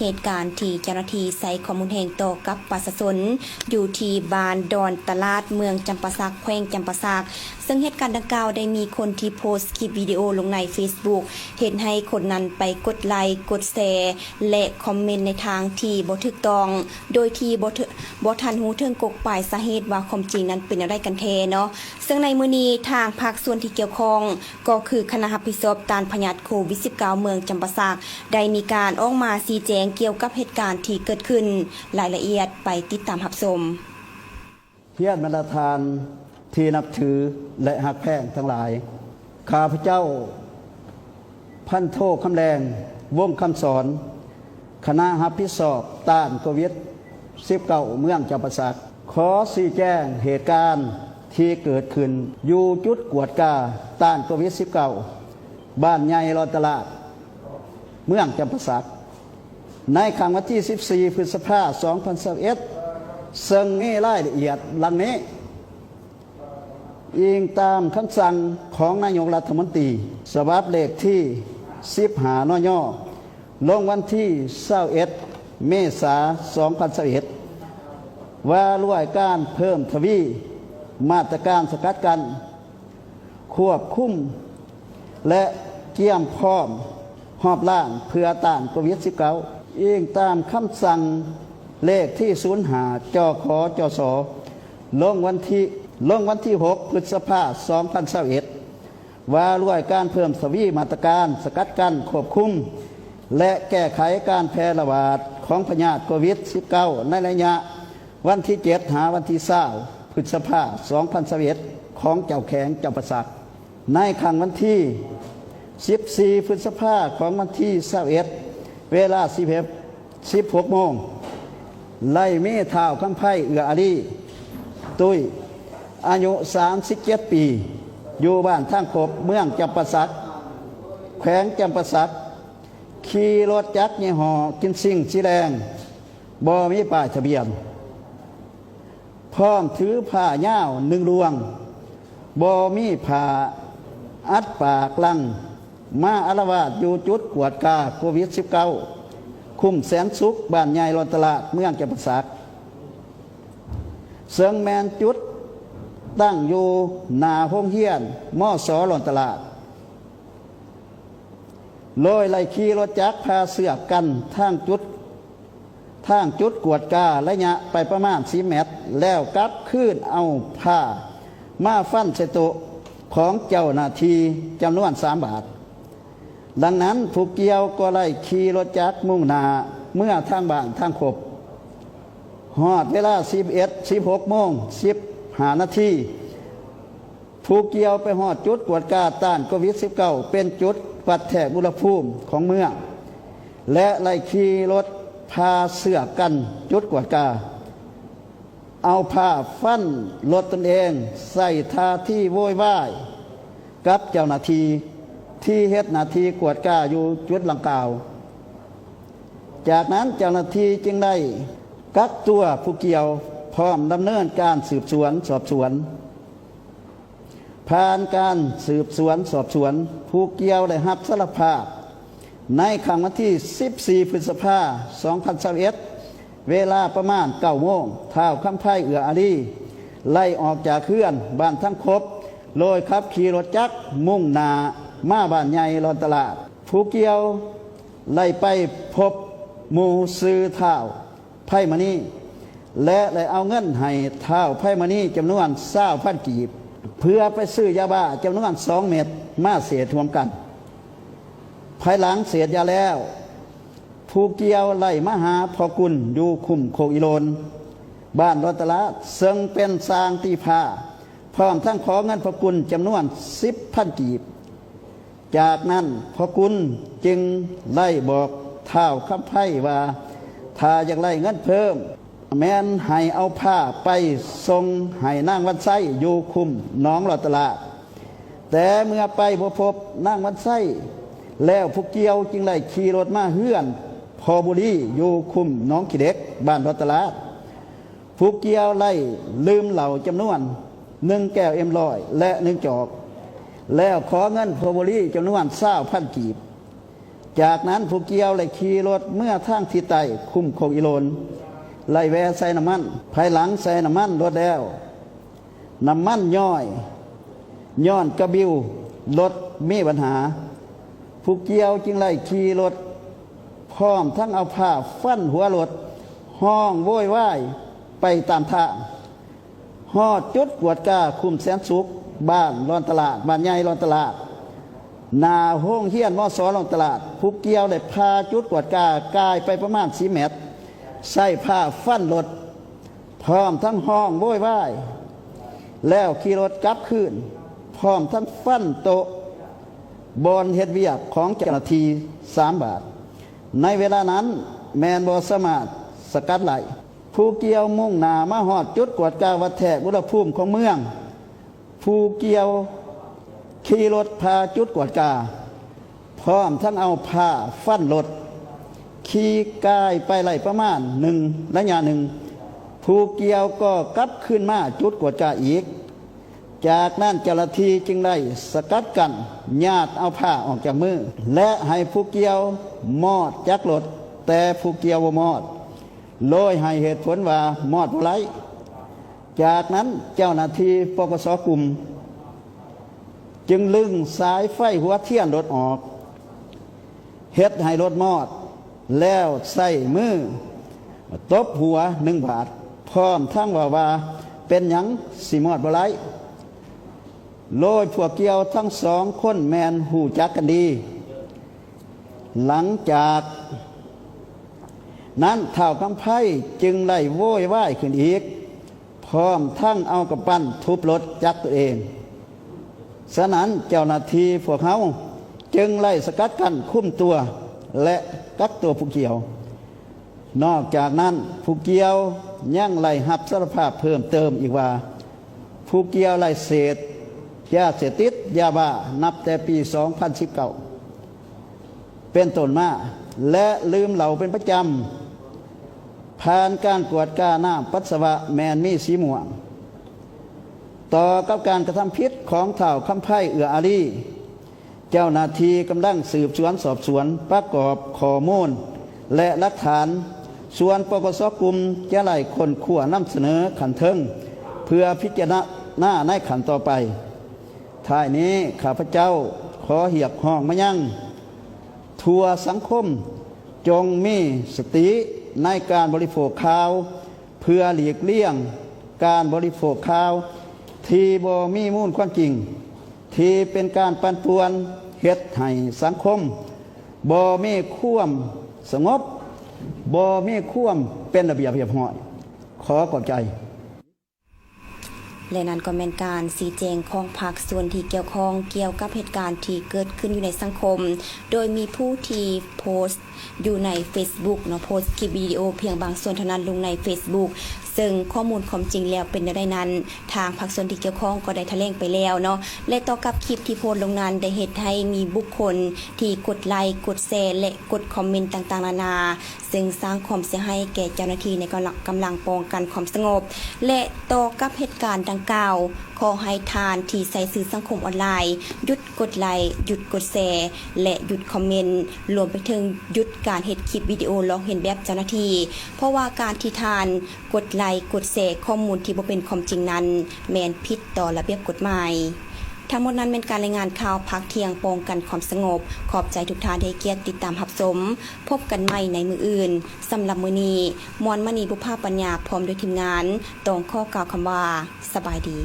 เหตุการณ์ที่เจ้าหน้าที่ใส่ข้อมูลแห่งตอกับประชาชนอยู่ที่บ้านดอนตลาดเมืองจำปาสักแขวงจำปาสักซึ่งเหตุการณ์ดังกล่าวได้มีคนที่โพสต์คลิปวิดีโอลงใน Facebook เห็นให้คนนั้นไปกดไลค์กดแชร์และคอมเมนต์ในทางที่บ่ถูกต้อง โดยที่บ่บ่ทันหูถึงกกปลายสาเหตุว่าความจริงนั้นเป็นอะไรกันแท้เนาะซึ่งในมื้อนี้ทางภาคส่วนที่เกี่ยวข้อง ก็คือคณะรับผิดชอบการพยาธิโควิด -19 เมืองจำปาสักได้มีการออกมาชี้แจงเกี่ยวกับเหตุการณ์ที่เกิดขึ้นรายละเอียดไปติดตามรับชมเพียรบรรดาทานที่นับถือและหักแพงทั้งหลาย ข้าพเจ้า พันโทคำแรงวงคำสอน คณะหับพิสอบต้านโควิด19เก้าเมืองจำปาสักขอสีแจ้งเหตุการณ์ที่เกิดขึ้น อยู่จุดกวดกาต้านโควิด19บ้านใหญ่รอนตลาด เมืองจำปาสัก ในครั้งวันที่ 14 พฤษภาคม 2021ซึ่งมีรายละเอียดลังนี้ อิงตามคำสั่งของนายกรัฐมนตรีสบับเลขที่10หานอย่อลงวันที่21เมษายน2021ว่าร่วยการเพิ่มทวีมาตรการสกัดกัน ควบคุม และเกี่ยมพร้อมหอบล่างเพื่อต้านโควิด -19 เองตามคำสั่งเลขที่ศูนย์หาจอขอจอสอลงวันที่ลงวันที่ 6 พฤษภาคม2021ว่าด้วยการเพิ่มสวีมาตรการสกัดกั้นควบคุม และแก้ไขการแพร่ระบาดของพยาธิโควิด -19 ในระยะ วันที่ 7 หาวันที่20พฤษภาคม2021ของเจ้าแข็งเจ้าประสักในครั้งวันที่ 14 พฤษภาคมของวันที่21 เวลา10 16โมง ไล่เมเท้าวคำไพ่เอืออารีตุ้ยอายุ37ปี อยู่บ้านท่างขบเมืองจำปาสักแขวงจำปาสักขี่รถจักรยี่ห้อกินสิ่งสีแดงบ่มีป้ายทะเบียน พร้อมถือผ้าเย้าวหนึ่งรวงบ่มีผ้าอัดปากลัง มาอารวาสอยู่จุดกวดกาโควิด -19 คุ้มแสนสุขบ้านใหญ่รอนตลาดเมืองจำปาสักเสืองแมนจุด ตั้งอยู่หนาห้องเฮียนมอสอหลอนตลาดโลยไล่ขี่รถจักรพาเสือกกันทางจุดทางจุดกวดการะยะไปประมาณสีเมตร แล้วกลับขึ้นเอาผ้า มาฟันเสโตะของเจ้าหน้าทีจำนวนสามบาท ดังนั้นผู้เกี่ยวก็ไล่ขี่รถจักรมุ่งหนาเมื่อทางบ้านทางขบหอดเวลา 11 16โมง10หานาทีผู้เกี่ยวไปหอดจุดกวดกาต้านโควิด -19 เป็นจุดวัดแถกอุณหภูมิของเมืองและไล่ขี่รถพาเสือกันจุดกวดกา เอาผ้าฟันรถตนเอง ใส่ทาที่โวยวาย กับเจ้าหน้าที่ ที่เฮ็ดนาทีกวดก้าอยู่จุดลังกล่าว จากนั้นเจ้าหน้าที่จึงได้กักตัวผู้เกี่ยวพร้อมดำเนินการสืบสวนสอบสวน ผ่านการสืบสวนสอบสวน ผู้เกี่ยวได้รับสารภาพ ในครั้งวันที่ 14 พฤษภาคม 2021 เวลาประมาณ9โมงท้าคำไพ่เอืออารีไล่ออกจากเคลื่อนบ้านทั้งครบโดยขับขี่รถจักรมุ่งหนา มาบ้านใหญ่รอนตลาด ผู้เกี่ยวไล่ไปพบหมูซื้อเท้าไพ่มานี่และเลยเอาเงินให้เท้าไพ่มานี่จำนวนเศร้าพันกีบ เพื่อไปซื้อยาบ้าจำนวนสองเม็ดมาเสียทวมกัน ภายหลังเสียยาแล้ว ผู้เกี่ยวไล่มหาพอกุลอยู่คุมโคอิโลน บ้านรอตละซึ่งเป็นสร้างตีผ้าพร้อมทั้งขอเงินพอกุลจำนวนสิบพันกีบ จากนั้นพอกุลจึงไล่บอกเท้าคำไพ่ว่าถ้าอยากไล่เงินเพิ่ม แม้นให้เอาผ้าไปทรงให้นางวันไส้อยู่คุมน้องหลอดตลาดแต่เมื่อไปพบพบนางวันไส้แล้วผู้เกี่ยวจึงไล่ขี่รถมาเฮือน พอบุรีอยู่คุมน้องขีเด็กบ้านหลอดตลาดผู้เกี่ยวไล่ลืมเหล่าจำนวนหนึ่งแก้วเอ็มลอยและหนึ่งจอก แล้วขอเงินพอบรีจำนวนเศร้าพันกีบ จากนั้นผู้เกี่ยวเลยขี่รถเมื่อทางทิศใต้คุ้มโคกอีโลนไล่แวใส่น้ำมัน ภายหลังใส่น้ำมันรถแล้วน้ำมันย่อยย้อนกระบิวรถมีปัญหา ผู้เกี่ยวจึงไล่ขี่รถพร้อมทั้งเอาผ้าฟันหัวรถห้องโวยวายไปตามทางหอดจุดกวดกาคุมแสนสุข บ้านรอนตลาดบ้านใหญ่รอนตลาด นาห้องเฮียนมอสอลงตลาดผู้เกี่ยวได้พาจุดกวดกากายไปประมาณสีเมตรใส่ผ้าฟันรถพร้อมทั้งห้องโวยวายแล้วขี่รถกลับคืนพร้อมทั้งฟันโตะบอนเฮ็ดเวียกของเจ้าหน้าที่สามบาท ในเวลานั้นแมนบอสมารถสกัดไหลผู้เกี่ยวมุ่งหนามาหอดจุดกวดกาวัดแทกอุณหภูมิของเมือง ผู้เกี่ยว ขี่รถพาจุดกวดกา พร้อมทั้งเอาผ้าฟันรถขี่กายไปไล่ประมาณหนึ่งระยะหนึ่งผู้เกี่ยวก็กลับขึ้นมาจุดกวดกาอีก จากนั้นเจ้าหน้าที่จึงได้สกัดกันญาติเอาผ้าออกจากมือ และให้ผู้เกี่ยวมอดจากรถแต่ผู้เกี่ยวบ่มอดโดยให้เหตุผลว่ามอดบ่ไร จากนั้นเจ้าหน้าที่ปกสกลุ่ม จึงลึงสายไฟหัวเทียนรถออกเฮ็ดให้รถมอด แล้วใส่มือตบหัวหนึ่งบาท พร้อมทั้งว่าว่า เป็นหยังสิมอดบไรโลยพวเกี่ยวทั้งสองคนแมนหูจักกันดี หลังจากนั้นเท่าคำไพ่จึงไล่โว้ยว่ายขึ้นอีก พร้อมทั้งเอากระปั้นทุบรถจักตัวเอง ฉะนั้นเจ้าหน้าที่พวกเขาจึงไล่สกัดกันคุ้มตัว และกักตัวผู้เกี่ยว นอกจากนั้นผู้เกี่ยวยังไล่หับสารภาพเพิ่มเติมอีกว่า ผู้เกี่ยวไล่เศษยาเสพติดยาบ้านับแต่ปี 2019 เป็นต้นมาและลืมเหล่าเป็นประจำ ผ่านการกวดก้าน้ำปัสสาวะแมนมีสีม่วง ต่อกับการกระทำพิษของเถ่าคำไพ่เอืออารีเจ้าหน้าที่กำลังสืบสวนสอบสวนประกอบข้อมูล และหลักฐาน ส่วนปกสกลุ่มจะไล่คนขั่วนำเสนอขันเทิงเพื่อพิจารณาในขันต่อไปท้ายนี้ข้าพเจ้าขอเหียบห้องมายังทัวสังคมจงมีสติ ในการบริโภคข้าว เพื่อหลีกเลี่ยงการบริโภคข้าว ที่บ่มีมูลความจริง ที่เป็นการปันป่วนเฮ็ดให้สังคมบ่มีควมสงบบ่มีควมเป็นระเบียบเรียบร้อย ขอขอบใจและนั้นก็เป็นการสีแจงของภาคส่วนที่เกี่ยวข้องเกี่ยวกับเหตุการณ์ที่เกิดขึ้นอยู่ในสังคม โดยมีผู้ที่โพสต์ อยู่ใน Facebook เนาะโพสต์คลิปวิดีโอเพียงบางส่วนเท่านั้นลงใน Facebook ซึ่งข้อมูลความจริงแล้วเป็นอย่างไรนั้น ทางภาคส่วนที่เกี่ยวข้องก็ได้แถลงไปแล้วเนาะและต่อกับคลิปที่โพสต์ลงนั้นได้เหตุให้มีบุคคลที่กดไลค์กดแชร์และกดคอมเมนต์ต่างๆ นานา ซึ่งสร้างความเสียหายแก่เจ้าหน้าที่ในกำลังกำลังป้องกันความสงบ และต่อกับเหตุการณ์ดังกล่าว ขอให้ทานที่ใส่สื่อสังคมออนไลน์ หยุดกดไลค์หยุดกดแชร์และหยุดคอมเมนต์รวมไปถึงหยุดการเฮ็ดคลิปวิดีโอลอกเห็นแบบเจ้าหน้าที่ เพราะว่าการที่ทานกดไลค์กดแชร์ข้อมูลที่บ่เป็นความจริงนั้น แมนผิดต่อระเบียบกฎหมายทั้งหมดนั้นเป็นการรายงานข่าวพักเที่ยงปองกันความสงบ ขอบใจทุกท่านที่เกียรติติดตามรับชมพบกันใหม่ในมืออื่นสำหรับมือนีมวลมณีบุพภาปัญญาพร้อมด้วยทีมงานต้องข้อกล่าวคำว่า สบายดี